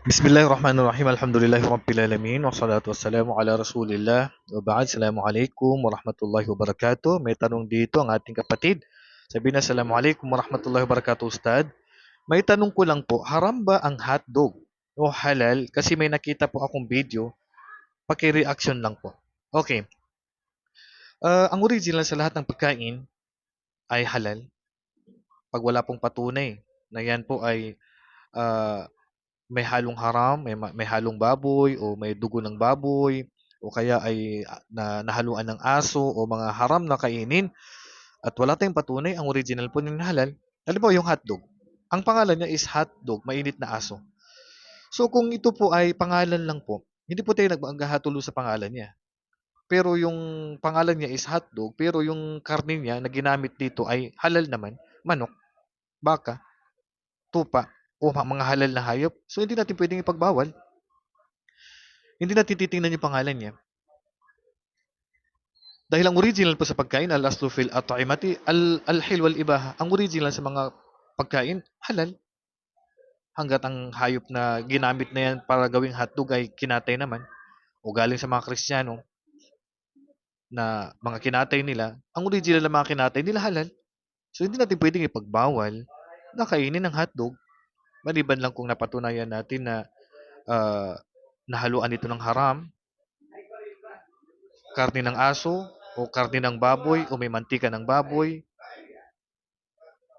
Bismillahirrahmanirrahim. Alhamdulillahi Rabbil Alamin. Wassalatu wassalamu ala Rasulillah. Wa ba'd. Assalamualaikum warahmatullahi wabarakatuh. May tanong dito ang ating kapatid. Sabi na, Assalamualaikum warahmatullahi wabarakatuh, Ustad. May tanong ko lang po, haram ba ang hotdog o halal? Kasi may nakita po akong video. Paki-reaction lang po. Okay. Ah, ang original sa lahat ng pagkain ay halal. Pag wala pong patunay na yan po ay ah, may halong haram, may, ma- may halong baboy o may dugo ng baboy o kaya ay ah, na, nahaluan ng aso o mga haram na kainin at wala tayong patunay, ang original po ng halal. Halimbawa yung hotdog. Ang pangalan niya is hotdog, mainit na aso. So kung ito po ay pangalan lang po, hindi po tayo nagkahatulo sa pangalan niya. Pero yung pangalan niya is hotdog, pero yung karne niya na ginamit dito ay halal naman, manok, baka, tupa, o ma- mga halal na hayop. So hindi natin pwedeng ipagbawal. Hindi natin titingnan yung pangalan niya. Dahil ang original po sa pagkain, al aslu fil at'imati, al al-hil wal ibaha. Ang original sa mga pagkain, halal. Hanggat ang hayop na ginamit na yan para gawing hotdog ay kinatay naman, o galing sa mga Kristiyano, na mga kinatay nila, ang original na mga kinatay nila halal. So hindi natin pwedeng ipagbawal na kainin ng hotdog maliban lang kung napatunayan natin na ah, nahaluan ito ng haram, karne ng aso, o karne ng baboy, o may mantika ng baboy,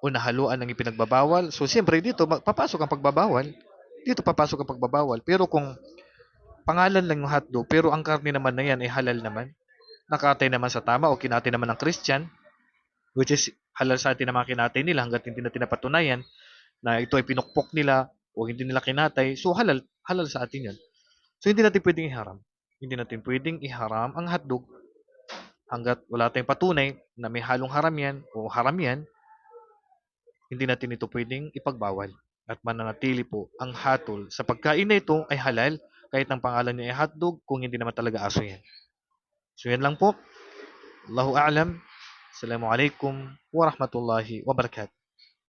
o nahaluan ng ipinagbabawal. So, siyempre, dito papasok ang pagbabawal. Dito papasok ang pagbabawal. Pero kung pangalan lang yung hotdog, pero ang karne naman na yan ay halal naman, nakatay naman sa tama o kinatay naman ng Christian, which is halal sa atin na mga kinatay nila hanggat hindi natin napatunayan na ito ay pinukpok nila o hindi nila kinatay, so halal, halal sa atin yan. So hindi natin pwedeng iharam. Hindi natin pwedeng iharam ang hotdog hanggat wala tayong patunay na may halong haram yan o haram yan, hindi natin ito pwedeng ipagbawal. At mananatili po ang hatol sa pagkain na ito ay halal kahit ang pangalan niya ay hotdog kung hindi naman talaga aso yan. So yan lang po. Allahu a'lam. Assalamualaikum warahmatullahi wabarakatuh.